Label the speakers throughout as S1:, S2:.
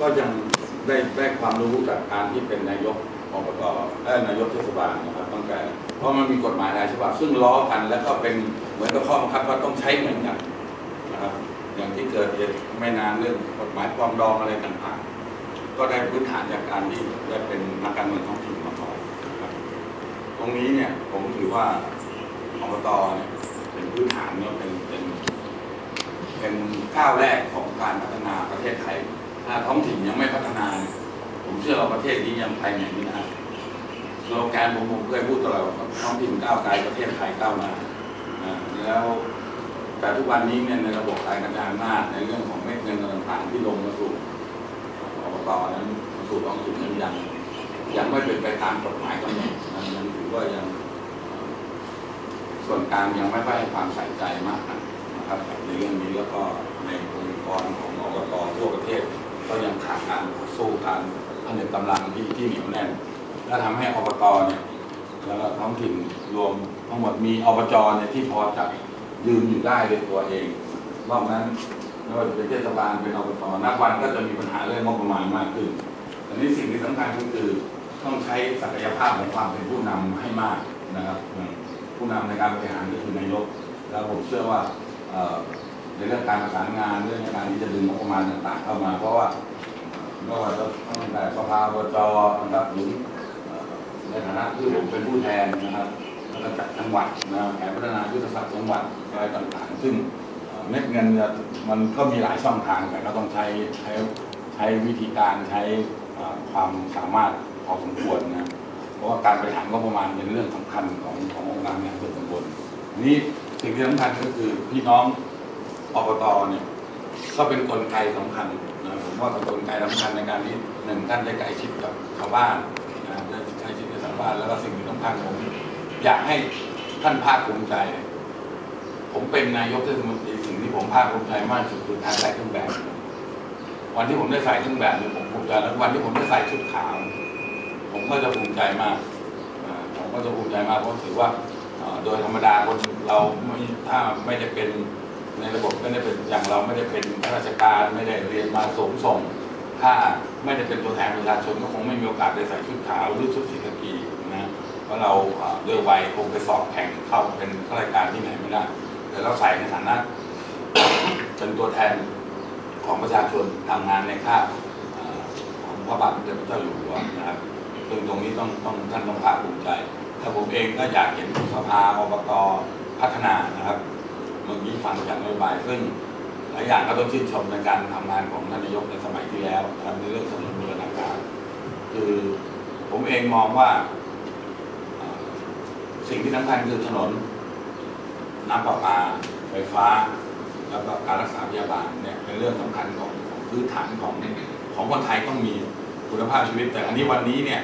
S1: ก็ยังได้ได้ความรู้จากการที่เป็นนายกอบตเอ้ยนายกเทศบาลนะครับตั้งแต่เพราะมันมีกฎหมายหลายฉบับซึ่งล้อกัน แล้วก็เป็นเหมือนกับข้อบังคับว่าต้องใช้เหมือนกันนะครับอย่างที่เกิดเหตุไม่นานเรื่องกฎหมายปรองดองอะไรต่างๆ ก็ได้พื้นฐานจากการที่ได้เป็นนักการเมืองท้องถิ่นมาก่อนตรงนี้เนี่ยผมถือว่าอบตเนี่ยเป็นพื้นฐานเนี่ยเป็นเป็นเป็นก้าวแรกของการพัฒนาประเทศไทย ถ้าท้องถิ่นยังไม่พัฒนา ผมเชื่อว่าประเทศนี้ยังไปไหนไม่ได้โลแกนผมผมเคยพูดตลอดว่าท้องถิ่นก้าวไกลประเทศไทยก้าวหน้าแล้วแต่ทุกวันนี้เนี่ยในระบบการกระจายอำนาจในเรื่องของเม็ดเงินต่างๆที่ลงมาสู่อบตนั้นมาสู่ท้องถิ่นนั้นยังยังไม่เป็นไปตามกฎหมายกำหนดนยังถือว่ายัง ส่วนกลางยังไม่ค่อยให้ความใส่ใจมากนักนะครับในเรื่องนี้แล้วก็ในองค์กรของอบตทั่วประเทศ ก็ยังขาดการสู้การผนึกกำลังที่ที่เหนียวแน่น และทำให้อบตเนี่ยแล้วก็ท้องถิ่นรวมทั้งหมดมีอบจเนี่ยที่พอจะยืนอยู่ได้ด้วยตัวเองนอกนั้นไม่ว่าจะเป็นเทศบาลเป็นอบตนักวันก็จะมีปัญหาเรื่องงบประมาณมากขึ้นอันนี้สิ่งที่สำคัญก็คือต้องใช้ศักยภาพของความเป็นผู้นำให้มากนะครับ ผู้นำในการบริหารก็คือนายกแล้วผมเชื่อว่า ในเรื่องการประสานงานเรื่องการที่จะดึงงบประมาณต่างๆเข้ามา เพราะว่าไม่ว่าจะตั้งแต่สภาอบจนะครับหรือในฐานะที่ผมเป็นผู้แทนนะครับแล้วก็จากจังหวัดนะแผนพัฒนายุทธศาสตร์จังหวัดอะไรต่างๆ ซึ่งเม็ดเงินมันก็มีหลายช่องทางแต่ก็ต้องใช้ใช้ใช้วิธีการใช้ความสามารถพอสมควรนะเพราะว่าการบริหารงบประมาณเป็นเรื่องสำคัญของขององค์การบริหารส่วนตำบลอันนี้สิ่งที่สำคัญก็คือพี่น้อง อบตเนี่ยก็เป็นกลไกสำคัญนะผมว่าเป็นกลไกสำคัญในการที่หนึ่งท่านได้ใกล้ชิดกับชาวบ้านนะได้ใกล้ชิดกับชาวบ้านแล้วก็สิ่งที่สำคัญผมอยากให้ท่านภาคภูมิใจ ผมเป็นนายกเทศมนตรีสิ่งที่ผมภาคภูมิใจมากสุดคือการใส่เครื่องแบบ วันที่ผมได้ใส่เครื่องแบบเนี่ยผมภูมิใจแล้ววันที่ผมได้ใส่ชุดขาว ผมก็จะภูมิใจมากผมก็จะภูมิใจมากเพราะถือว่าโดยธรรมดาคนเราไม่ถ้าไม่ได้เป็น ในระบบไม่ได้เป็นอย่างเราไม่ได้เป็นข้าราชการไม่ได้เรียนมาสูงส่ง ถ้าไม่ได้เป็นตัวแทนประชาชนก็คงไม่มีโอกาสได้ใส่ชุดขาวหรือชุดสีกากีนะเพราะเราด้วยวัยคงไปสอบแข่งเข้าเป็นข้าราชการที่ไหนไม่ได้แต่เราใส่ในฐานะเป็นตัวแทนของประชาชนทำงานในค่าของพระบาทสมเด็จพระเจ้าอยู่หัวนะครับซึ่งตรงนี้ต้องต้องท่านต้องภาคภูมิใจถ้าผมเองก็อยากเห็นสภาอบตพัฒนานะครับ มื่อกี้ฟังจากนโยบายซึ่งหลายอย่างก็ต้องชื่นชมในการทำงานของท่านนายกในสมัยที่แล้วนะครับในเรื่องถนนบูรณาการคือผมเองมองว่า สิ่งที่สำคัญคือถนนน้ำประปา ไฟฟ้า แล้วก็การรักษาพยาบาลเนี่ยเป็นเรื่องสำคัญของพื้นฐานของของคนไทยต้องมีคุณภาพชีวิต แต่อันนี้วันนี้เนี่ย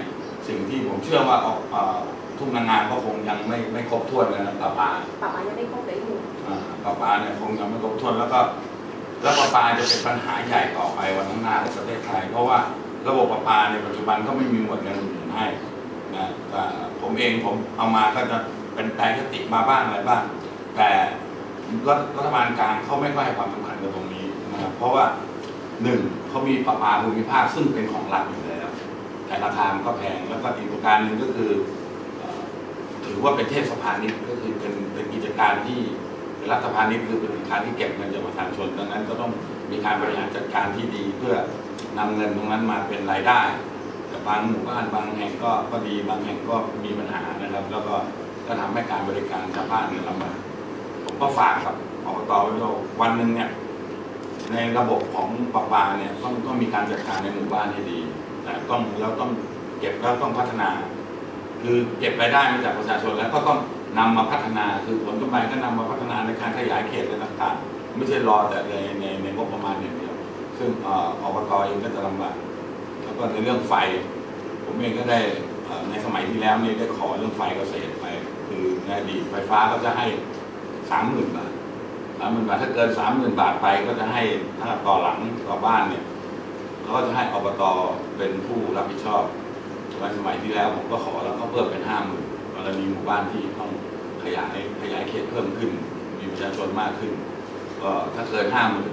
S1: สิ่งที่ผมเชื่อว่าออกเอ่อ ทุ่งนางานก็คงยังไม่ไม่ครบถ้วนนะประปา
S2: ปรับมายังไม่ครบเลยอยู่
S1: อ่าประปาเนี่ยคงยังไม่ครบถ้วนแล้วก็ แล้วประปาจะเป็นปัญหาใหญ่ต่อไปวันข้างหน้าในประเทศไทยเพราะว่าระบบประปาในปัจจุบันก็ไม่มีหมวดเงินอื่นให้นะแต่ผมเองผมเอามาก็จะเป็นแปลยติมาบ้างอะไรบ้าง แต่รัฐรัฐบาลกลางเขาไม่ค่อยให้ความสำคัญกับตรงนี้นะครับเพราะว่าหนึ่งเขามีประปาภูมิภาคซึ่งเป็นของรัฐอยู่แล้ว แต่ราคามันก็แพงแล้วก็อีกประการหนึ่งก็คือเอ่อ ถือว่าเป็นเทศพาณิชย์ก็คือเป็นเป็นกิจการที่รัฐพาณิชย์คือเป็นการที่เก็บเงินจากประชาชนดังนั้นก็ต้องมีการบริหารจัดการที่ดี เพื่อนำเงินตรงนั้นมาเป็นรายได้แต่บางหมู่บ้านบางแห่งก็ก็ดีบางแห่งก็มีปัญหานะครับ แล้วก็ก็ทำให้การบริการชาวบ้านมีลำบากผมก็ฝากครับอบตไว้ด้วยวันหนึ่งเนี่ยในระบบของประปาเนี่ยต้องต้องมีการจัดการในหมู่บ้านให้ดีแต่ต้องแล้วต้องเก็บแล้วต้องพัฒนา คือเก็บรายได้มาจากประชาชนแล้วก็ต้องนำมาพัฒนาคือผลกำไรก็นำมาพัฒนาในการขยายเขตอะไรต่างๆ ไม่ใช่รอแต่ในในในงบประมาณอย่างเดียว ซึ่งอบตเองก็จะลำบากแล้วก็ในเรื่องไฟ ผมเองก็ได้ในสมัยที่แล้วนี่ได้ขอเรื่องไฟเกษตรไปคือในอดีตไฟฟ้าก็จะให้สามหมื่นบาทสามหมื่นบาทถ้าเกินสามหมื่นบาทไปก็จะให้ถ้าต่อหลังต่อบ้านเนี่ยเขาก็จะให้อบตเป็นผู้รับผิดชอบ วันสมัยที่แล้วผมก็ขอแล้วก็เพิ่มเป็นห้าหมื่นกรณีหมู่บ้านที่ต้องขยายขยายเขตเพิ่มขึ้น มีประชาชนมากขึ้น ก็ถ้าเกินห้าหมื่น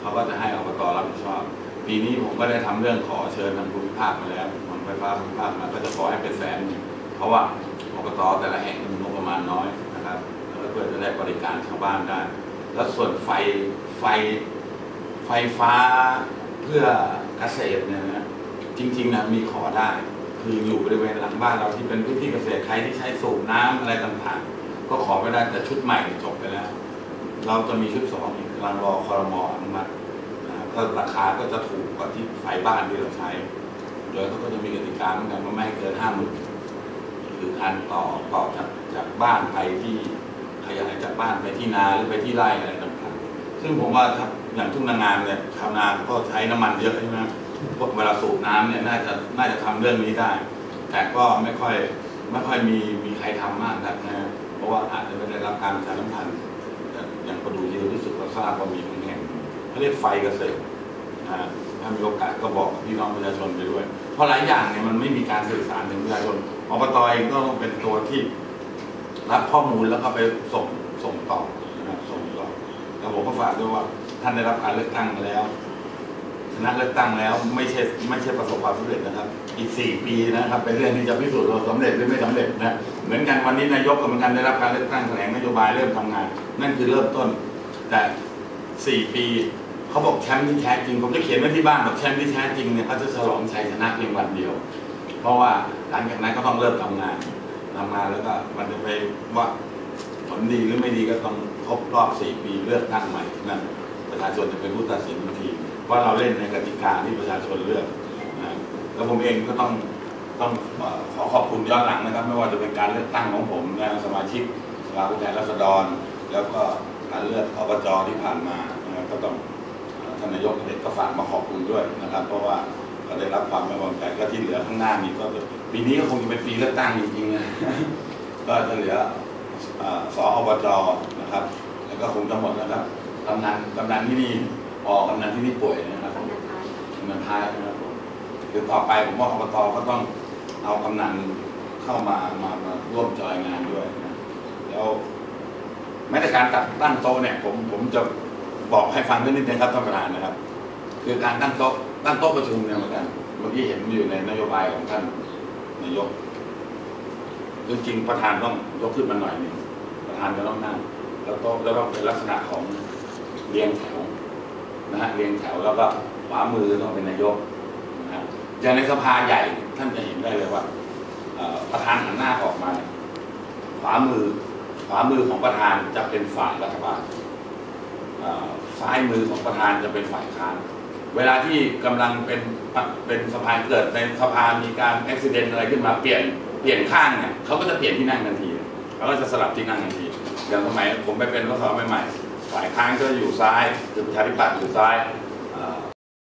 S1: เขาก็จะให้อบตรับผิดชอบปีนี้ผมก็ได้ทำเรื่องขอเชิญทางภูมิภาคมาแล้วทางไฟฟ้าภูมิภาคมาก็จะขอให้เป็นแสนเพราะว่าอบตแต่ละแห่งมีงบประมาณน้อยนะครับแล้วเพื่อจะได้บริการชาวบ้านได้ แล้วส่วนไฟไฟไฟฟ้าเพื่อเกษตรเนี่ยนะจริงๆนะมีขอได้ คืออยู่บริเวณหลังบ้านเราที่เป็นพื้นที่เกษตรใครที่ใช้สูบน้ำอะไรต่างๆ ก็ขอไม่ได้แต่ชุดใหม่จบไปแล้ว เราจะมีชุดสองอีกกำลังรอคอรมออนุมัตินะครับก็ราคาก็จะถูกกว่าที่ไฟบ้านที่เราใช้ โดยเขาก็จะมีกติกาเหมือนกันว่าไม่เกินห้าหมื่นหรือการต่อต่อจากจากบ้านไปที่ขยายจากบ้านไปที่นาหรือไปที่ไร่อะไรต่างๆ ซึ่งผมว่าถ้าอย่างทุ่งนางามเนี่ยชาวนาก็ใช้น้ำมันเยอะใช่ไหม พวกเวลาสูบน้ำเนี่ยน่าจะน่าจะทำเรื่องนี้ได้ แต่ก็ไม่ค่อยไม่ค่อยมีมีใครทำมากนักนะเพราะว่าอาจจะไม่ได้รับการประชาสัมพันธ์อย่างประดูยืนรู้สึกว่าทราบว่ามีบางแห่งเขาเรียกไฟเกษตรนะฮะถ้ามีโอกาสก็บอกพี่น้องประชาชนไปด้วย เพราะหลายอย่างเนี่ยมันไม่มีการสื่อสารถึงประชาชนอบตเองก็ต้องเป็นตัวที่รับข้อมูลแล้วก็ไปส่งส่งต่อนะครับส่งต่อแล้วผมก็ฝากด้วยว่าท่านได้รับการเลือกตั้งมาแล้ว นะเลือกตั้งแล้วไม่ใช่ไม่ใช่ประสบความสำเร็จนะครับ อีกสี่ปีนะครับเป็นเรื่องที่จะพิสูจน์เราสำเร็จหรือไม่สำเร็จนะเหมือนกันวันนี้นายกกรรมการได้รับการเลือกตั้งแถลงนโยบายเริ่มทำงาน นั่นคือเริ่มต้น แต่สี่ปีเขาบอกแชมป์ที่แท้จริงผมจะเขียนไว้ที่บ้านบอกแชมป์ที่แท้จริงเนี่ยเขาจะฉลองชัยชนะเพียงวันเดียว เพราะว่าหลังจากนั้นก็ต้องเริ่มทำงานทำงานแล้วก็มันจะไปว่าผลดีหรือไม่ดีก็ต้องครบรอบสี่ปีเลือกตั้งใหม่นั่น ประชาชนจะเป็นผู้ตัดสินทีว่าเราเล่นในกติกาที่ประชาชนเลือกนะแล้วผมเองก็ต้องต้องขอขอบคุณย้อนหลังนะครับ ไม่ว่าจะเป็นการเลือกตั้งของผมนะสมาชิกสภาผู้แทนราษฎร แล้วก็การเลือกอบจที่ผ่านมานะครับก็ต้องท่านนายกเด็กก็ฝากมาขอบคุณด้วยนะครับ เพราะว่าก็ได้รับความไว้วางใจก็ที่เหลือข้างหน้านี้ก็ปีนี้ก็คงจะเป็นปีเลือกตั้งจริงๆนะก็จะเหลือเอ่อสอบจนะครับ แล้วก็คงจะหมดแล้วครับ กำนันกำนันที่นี่ออกกำนันที่นี่ป่วยนะครับ
S2: กำนันท้าย
S1: นะครับผมคือต่อไปผมว่าอบตก็ต้องเอากำนันเข้ามามามาร่วมจอยงานด้วยนะแล้วแม้แต่การตัดตั้งโต๊ะเนี่ย ผมผมจะบอกให้ฟังนิดนึงครับท่านประธานนะครับ คือการตั้งโต๊ะตั้งโต๊ะประชุมเนี่ยเหมือนกันเมื่อกี้เห็นอยู่ในนโยบายของท่านนายกจริงๆประธานต้องยกขึ้นมาหน่อยหนึงประธานจะต้องนั่งแล้วโต๊ะแล้วก็เป็นลักษณะของ เรียงแถวนะฮะเรียงแถวแล้วก็ขวามือต้องเป็นนายกนะฮะอย่างในสภาใหญ่ท่านจะเห็นได้เลยว่าประธานหันหน้าออกมาขวามือขวามือของประธานจะเป็นฝ่ายรัฐบาลเอ่อซ้ายมือของประธานจะเป็นฝ่ายค้าน เวลาที่กำลังเป็นเป็นสภาเกิดในสภามีการอุบิเหตุอะไรขึ้นมาเปลี่ยนเปลี่ยนข้างเนี่ยเขาก็จะเปลี่ยนที่นั่งทันทีเขาก็จะสลับที่นั่งทันทีอย่างสมัยผมไปเป็นรัฐสสใหม่ๆ ฝ่ายค้านก็อยู่ซ้ายคือประชาธิปัตย์อยู่ซ้าย